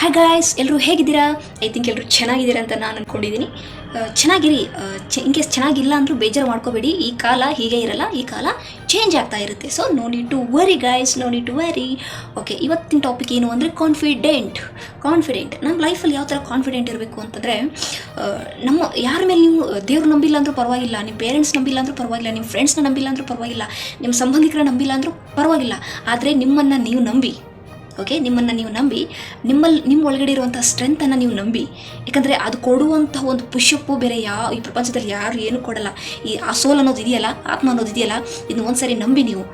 Hi guys ಎಲ್ಲರೂ ಹೇಗಿದ್ದೀರಾ? I think ಎಲ್ಲರೂ ಚೆನ್ನಾಗಿದ್ದೀರಾ ಅಂತ ನಾನು ಅಂದ್ಕೊಂಡಿದ್ದೀನಿ ಚೆನ್ನಾಗಿರಿ. ಇನ್ ಕೇಸ್ ಚೆನ್ನಾಗಿಲ್ಲ ಅಂದರೂ ಬೇಜಾರು ಮಾಡ್ಕೋಬೇಡಿ. ಈ ಕಾಲ ಹೀಗೆ ಇರಲ್ಲ. ಈ ಕಾಲ ಚೇಂಜ್ ಆಗ್ತಾ ಇರುತ್ತೆ. So no need to worry guys no need to worry okay ಇವತ್ತಿನ ಟಾಪಿಕ್ ಏನು ಅಂದರೆ ಕಾನ್ಫಿಡೆಂಟ್ ಕಾನ್ಫಿಡೆಂಟ್ ನಮ್ಮ ಲೈಫಲ್ಲಿ ಯಾವ ಥರ ಕಾನ್ಫಿಡೆಂಟ್ ಇರಬೇಕು ಅಂತಂದರೆ ನಮ್ಮ, ಯಾರ ಮೇಲೆ ನೀವು, ದೇವ್ರು ನಂಬಿಲ್ಲ ಅಂದರೂ ಪರವಾಗಿಲ್ಲ. ನಿಮ್ಮ ಪೇರೆಂಟ್ಸ್ ನಂಬಿಲ್ಲ ಅಂದರೂ ಪರವಾಗಿಲ್ಲ. ನಿಮ್ಮ ಫ್ರೆಂಡ್ಸ್ನ ನಂಬಿಲ್ಲ ಅಂದರೂ ಪರವಾಗಿಲ್ಲ. ನಿಮ್ಮ ಸಂಬಂಧಿಕರ ನಂಬಿಲ್ಲ ಅಂದರೂ ಪರವಾಗಿಲ್ಲ. ಆದರೆ ನಿಮ್ಮನ್ನು ನೀವು ನಂಬಿ ಓಕೆ ನಿಮ್ಮನ್ನು ನೀವು ನಂಬಿ ನಿಮ್ಮಲ್ಲಿ ನಿಮ್ಮ ಒಳಗಡೆ ಇರುವಂಥ ಸ್ಟ್ರೆಂತನ್ನು ನೀವು ನಂಬಿ. ಯಾಕಂದರೆ ಅದು ಕೊಡುವಂಥ ಒಂದು ಪುಷಪ್ಪು ಬೇರೆ ಯಾವ ಈ ಪ್ರಪಂಚದಲ್ಲಿ ಯಾರು ಏನು ಕೊಡಲ್ಲ. ಈ ಆ ಸೋಲ್ ಅನ್ನೋದು ಇದೆಯಲ್ಲ, ಆತ್ಮ ಅನ್ನೋದು ಇದೆಯಲ್ಲ, ಇದನ್ನು ಒಂದ್ಸರಿ ನಂಬಿ ನೀವು.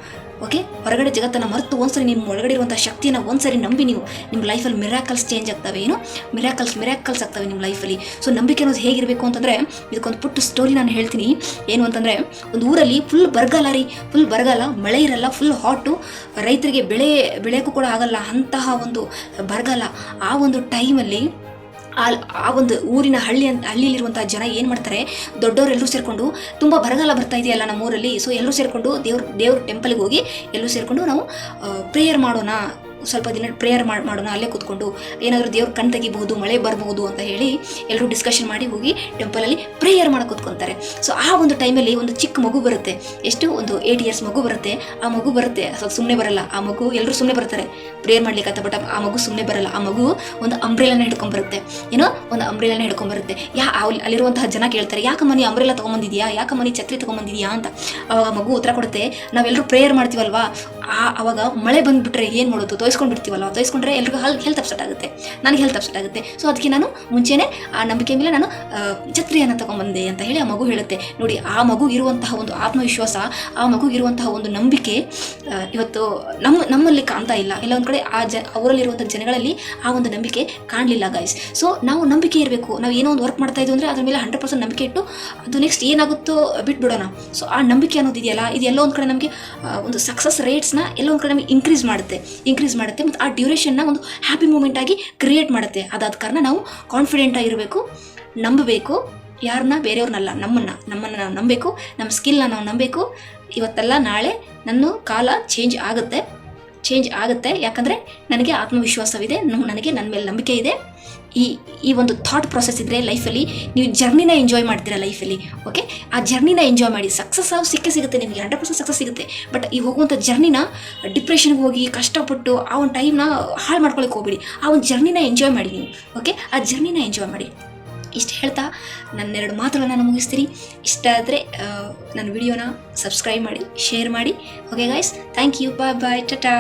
ಓಕೆ ಹೊರಗಡೆ ಜಗತ್ತನ್ನು ಮರೆತು ಒಂದ್ಸರಿ ನಿಮ್ಮ ಒಳಗಡೆ ಇರುವಂಥ ಶಕ್ತಿಯನ್ನು ಒಂದ್ಸರಿ ನಂಬಿ ನೀವು ನಿಮ್ಮ ಲೈಫಲ್ಲಿ ಮಿರಾಕಲ್ಸ್ ಚೇಂಜ್ ಆಗ್ತವೆ, ಏನು? ಮಿರಾಕಲ್ಸ್ ಮಿರಾಕಲ್ಸ್ ಆಗ್ತವೆ ನಿಮ್ಮ ಲೈಫಲ್ಲಿ ಸೊ ನಂಬಿಕೆ ಅನ್ನೋದು ಹೇಗಿರಬೇಕು ಅಂತಂದರೆ, ಇದಕ್ಕೊಂದು ಪುಟ್ಟ ಸ್ಟೋರಿ ನಾನು ಹೇಳ್ತೀನಿ. ಏನು ಅಂತಂದರೆ, ಒಂದು ಊರಲ್ಲಿ ಫುಲ್ ಬರಗಾಲ ರೀ. ಫುಲ್ ಬರಗಾಲ, ಮಳೆ ಇರಲ್ಲ ಫುಲ್ ಹಾಟು ರೈತರಿಗೆ ಬೆಳೆ ಬೆಳೆಯೋಕ್ಕೂ ಕೂಡ ಆಗಲ್ಲ ಅಂತಹ ಒಂದು ಬರಗಾಲ. ಆ ಒಂದು ಟೈಮಲ್ಲಿ ಆ ಒಂದು ಊರಿನ ಹಳ್ಳಿ ಅಂತ ಹಳ್ಳಿಯಲ್ಲಿರುವಂಥ ಜನ ಏನು ಮಾಡ್ತಾರೆ ದೊಡ್ಡವರೆಲ್ಲರೂ ಸೇರಿಕೊಂಡು ತುಂಬ ಬರಗಾಲ ಬರ್ತಾ ಇದೆಯಲ್ಲ ನಮ್ಮ ಊರಲ್ಲಿ ಸೊ ಎಲ್ಲರೂ ಸೇರಿಕೊಂಡು ದೇವ್ರ ದೇವ್ರ ಟೆಂಪಲ್ಗೆ ಹೋಗಿ ಎಲ್ಲರೂ ಸೇರಿಕೊಂಡು ನಾವು ಪ್ರೇಯರ್ ಮಾಡೋಣ ಸ್ವಲ್ಪ ದಿನ ಪ್ರೇಯರ್ ಮಾಡೋಣ, ಅಲ್ಲೇ ಕೂತ್ಕೊಂಡು ಏನಾದರೂ ದೇವ್ರ ಕಣ್ ತೆಗಿಬಹುದು, ಮಳೆ ಬರಬಹುದು ಅಂತ ಹೇಳಿ ಎಲ್ಲರೂ ಡಿಸ್ಕಷನ್ ಮಾಡಿ ಹೋಗಿ ಟೆಂಪಲಲ್ಲಿ ಪ್ರೇಯರ್ ಮಾಡಿ ಕೂತ್ಕೊಂತಾರೆ. ಸೊ ಆ ಒಂದು ಟೈಮಲ್ಲಿ ಒಂದು ಚಿಕ್ಕ ಮಗು ಬರುತ್ತೆ. ಎಷ್ಟು? ಒಂದು ಏಟ್ ಇಯರ್ಸ್ ಮಗು ಬರುತ್ತೆ. ಆ ಮಗು ಬರುತ್ತೆ. ಸ್ವಲ್ಪ ಸುಮ್ಮನೆ ಬರಲ್ಲ. ಆ ಮಗು ಎಲ್ಲರೂ ಸುಮ್ಮನೆ ಬರ್ತಾರೆ. ಪ್ರೇಯರ್ ಮಾಡ್ಲಿಕ್ಕೆ ಅಂತ ಬಟ್ ಆ ಮಗು ಸುಮ್ಮನೆ ಬರಲ್ಲ. ಆ ಮಗು ಒಂದು ಅಂಬ್ರೆಲನ ಹಿಡ್ಕೊಂಡ್ಬರುತ್ತೆ ಏನೋ? ಒಂದು ಅಂಬ್ರೆಲನ ಹಿಡ್ಕೊಂಡ್ಬರುತ್ತೆ ಯಾ ಅಲ್ಲಿ ಅಲ್ಲಿರುವಂತಹ ಜನ ಕೇಳ್ತಾರೆ ಯಾಕೆ ಮನೆ ಅಂಬ್ರೆಲ ತೊಗೊಂಬಂದಿದ್ಯಾ? ಯಾಕಮ್ಮ ಮನೆ ಛತ್ರಿ ತೊಗೊಂಬಂದಿದ್ಯಾ? ಅಂತ. ಅವಾಗ ಮಗು ಉತ್ತರ ಕೊಡುತ್ತೆ ನಾವೆಲ್ಲರೂ ಪ್ರೇಯರ್ ಮಾಡ್ತೀವಲ್ವಾ? ಆ, ಅವಾಗ ಮಳೆ ಬಂದುಬಿಟ್ರೆ ಏನು ಮಾಡೋದು? ತೋರಿಸ್ಕೊಂಡು ಬಿಡ್ತೀವಲ್ಲ ತೋರಿಸ್ಕೊಂಡ್ರೆ ಎಲ್ರಿಗೂ ಹಲ್ ಹೆಲ್ತ್ ಅಪ್ಸೆಟ್ ಆಗುತ್ತೆ. ನನಗೆ ಹೆಲ್ತ್ ಅಪ್ಸೆಟ್ ಆಗುತ್ತೆ. ಸೊ ಅದಕ್ಕೆ ನಾನು ಮುಂಚೆನೇ ಆ ನಂಬಿಕೆ ಮೇಲೆ ನಾನು ಛತ್ರಿಯನ್ನು ತಗೊಂಬಂದೆ ಅಂತ ಹೇಳಿ ಆ ಮಗು ಹೇಳುತ್ತೆ. ನೋಡಿ, ಆ ಮಗು ಇರುವಂತಹ ಒಂದು ಆತ್ಮವಿಶ್ವಾಸ, ಆ ಮಗು ಇರುವಂತಹ ಒಂದು ನಂಬಿಕೆ ಇವತ್ತು ನಮ್ಮ, ನಮ್ಮಲ್ಲಿ ಕಾಣ್ತಾ ಇಲ್ಲ. ಇಲ್ಲ ಒಂದು ಕಡೆ ಆ ಜ ಅವರಲ್ಲಿರುವಂಥ ಜನಗಳಲ್ಲಿ ಆ ಒಂದು ನಂಬಿಕೆ ಕಾಣಲಿಲ್ಲ ಗಾಯ್ಸ್ ಸೊ ನಾವು ನಂಬಿಕೆ ಇರಬೇಕು. ನಾವು ಏನೋ ಒಂದು ವರ್ಕ್ ಮಾಡ್ತಾ ಇದ್ದೀವಿ ಅಂದರೆ ಅದ್ರ ಮೇಲೆ ಹಂಡ್ರೆಡ್ ಪರ್ಸೆಂಟ್ ನಂಬಿಕೆ ಇಟ್ಟು ಅದು ನೆಕ್ಸ್ಟ್ ಏನಾಗುತ್ತೋ ಬಿಟ್ಬಿಡೋಣ. ಸೊ ಆ ನಂಬಿಕೆ ಅನ್ನೋದು ಇದೆಯಲ್ಲ? ಇದು ಎಲ್ಲೋ ಒಂದು ಕಡೆ ನಮಗೆ ಒಂದು ಸಕ್ಸಸ್ ರೇಟ್ಸ್ನ ಎಲ್ಲ ಒಂದು ಕಡೆ ನಮಗೆ ಇನ್ಕ್ರೀಸ್ ಮಾಡುತ್ತೆ. ಇನ್ಕ್ರೀಸ್ ಮಾಡುತ್ತೆ ಮತ್ತು ಆ ಡ್ಯೂರೇಷನ್ನ ಒಂದು ಹ್ಯಾಪಿ ಮೂಮೆಂಟ್ ಆಗಿ ಕ್ರಿಯೇಟ್ ಮಾಡುತ್ತೆ. ಅದಾದ ಕಾರಣ ನಾವು ಕಾನ್ಫಿಡೆಂಟ್ ಆಗಿರಬೇಕು, ನಂಬಬೇಕು. ಯಾರನ್ನ ಬೇರೆಯವ್ರನ್ನಲ್ಲ, ನಮ್ಮನ್ನು ನಮ್ಮನ್ನು ನಾವು ನಂಬಬೇಕು. ನಮ್ಮ ಸ್ಕಿಲ್ನ ನಾವು ನಂಬಬೇಕು. ಇವತ್ತಲ್ಲ ನಾಳೆ ನನ್ನ ಕಾಲ ಚೇಂಜ್ ಆಗುತ್ತೆ. ಚೇಂಜ್ ಆಗುತ್ತೆ. ಯಾಕಂದರೆ ನನಗೆ ಆತ್ಮವಿಶ್ವಾಸವಿದೆ ನನಗೆ ನನ್ನ ಮೇಲೆ ನಂಬಿಕೆ ಇದೆ. ಈ ಈ ಒಂದು ಥಾಟ್ ಪ್ರೊಸೆಸ್ ಇದ್ದರೆ ಲೈಫಲ್ಲಿ ನೀವು ಜರ್ನಿನ ಎಂಜಾಯ್ ಮಾಡ್ತೀರಾ ಲೈಫಲ್ಲಿ ಓಕೆ ಆ ಜರ್ನಿನ ಎಂಜಾಯ್ ಮಾಡಿ ಸಕ್ಸಸ್ ಆಗಿ ಸಿಕ್ಕಿ ಸಿಗುತ್ತೆ, ನಿಮಗೆ ಹಂಡ್ರೆಡ್ ಪರ್ಸೆಂಟ್ ಸಕ್ಸಸ್ ಸಿಗುತ್ತೆ. ಬಟ್ ಈ ಹೋಗುವಂಥ ಜರ್ನಿನ ಡಿಪ್ರೆಷನ್ಗೆ ಹೋಗಿ, ಕಷ್ಟಪಟ್ಟು ಆ ಒಂದು ಟೈಮ್ನ ಹಾಳು ಮಾಡ್ಕೊಳ್ಳೋಕೆ ಹೋಗ್ಬಿಡಿ. ಆ ಒಂದು ಜರ್ನಿನ ಎಂಜಾಯ್ ಮಾಡಿ ನೀವು ಓಕೆ ಆ ಜರ್ನಿನ ಎಂಜಾಯ್ ಮಾಡಿ. ಇಷ್ಟು ಹೇಳ್ತಾ ನನ್ನೆರಡು ಮಾತುಗಳನ್ನ ನಾನು ಮುಗಿಸ್ತೀನಿ. ಇಷ್ಟ ಆದರೆ ನನ್ನ ವಿಡಿಯೋನ ಸಬ್ಸ್ಕ್ರೈಬ್ ಮಾಡಿ ಶೇರ್ ಮಾಡಿ. Okay guys thank you bye bye tata